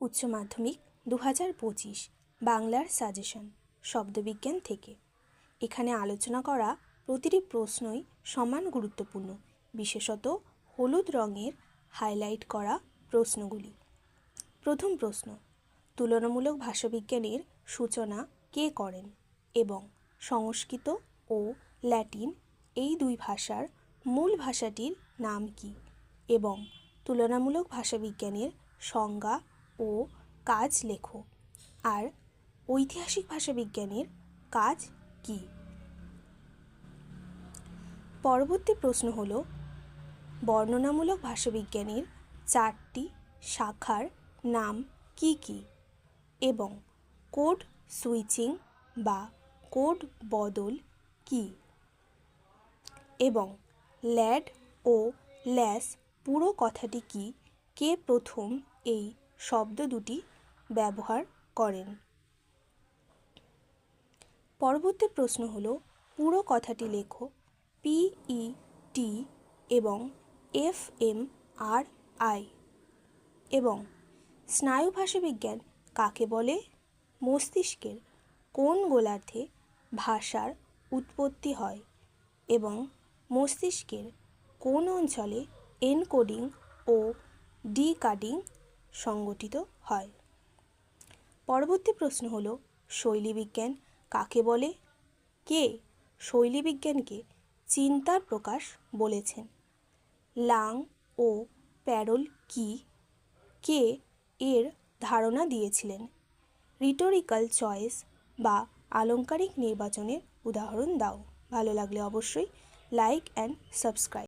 উচ্চ মাধ্যমিক দু হাজার পঁচিশ, বাংলার সাজেশন শব্দবিজ্ঞান থেকে। এখানে আলোচনা করা প্রতিটি প্রশ্নই সমান গুরুত্বপূর্ণ। বিশেষত হলুদ রঙের হাইলাইট করা প্রশ্নগুলি। প্রথম প্রশ্ন, তুলনামূলক ভাষাবিজ্ঞানের সূচনা কে করেন এবং সংস্কৃত ও ল্যাটিন এই দুই ভাষার মূল ভাষাটির নাম কী এবং তুলনামূলক ভাষাবিজ্ঞানের সংজ্ঞা ও কাজ লেখো। আর ঐতিহাসিক ভাষাবিজ্ঞানের কাজ কী? পরবর্তী প্রশ্ন হল, বর্ণনামূলক ভাষাবিজ্ঞানের চারটি শাখার নাম কি কি? এবং কোড সুইচিং বা কোড বদল কি? এবং ল্যাড ও ল্যাস পুরো কথাটি কি? কে প্রথম এই শব্দ দুটি ব্যবহার করেন। পরবর্তী প্রশ্ন হলো, পুরো কথাটি লেখো পিই টি এবং এফ এম আর আই এবং স্নায়ু ভাষাবিজ্ঞান কাকে বলে? মস্তিষ্কের কোন গোলার্ধে ভাষার উৎপত্তি হয় এবং মস্তিষ্কের কোন অঞ্চলে এনকোডিং ও ডিকাডিং সংগঠিত হয়। পরবর্তী প্রশ্ন হলো, শৈলীবিজ্ঞান কাকে বলে? কে শৈলীবিজ্ঞানকে চিন্তার প্রকাশ বলেছেন? লাং ও প্যারোল কি? কে এর ধারণা দিয়েছিলেন? রিটোরিক্যাল চয়েস বা আলংকারিক নির্বাচনের উদাহরণ দাও। ভালো লাগলে অবশ্যই লাইক অ্যান্ড সাবস্ক্রাইব।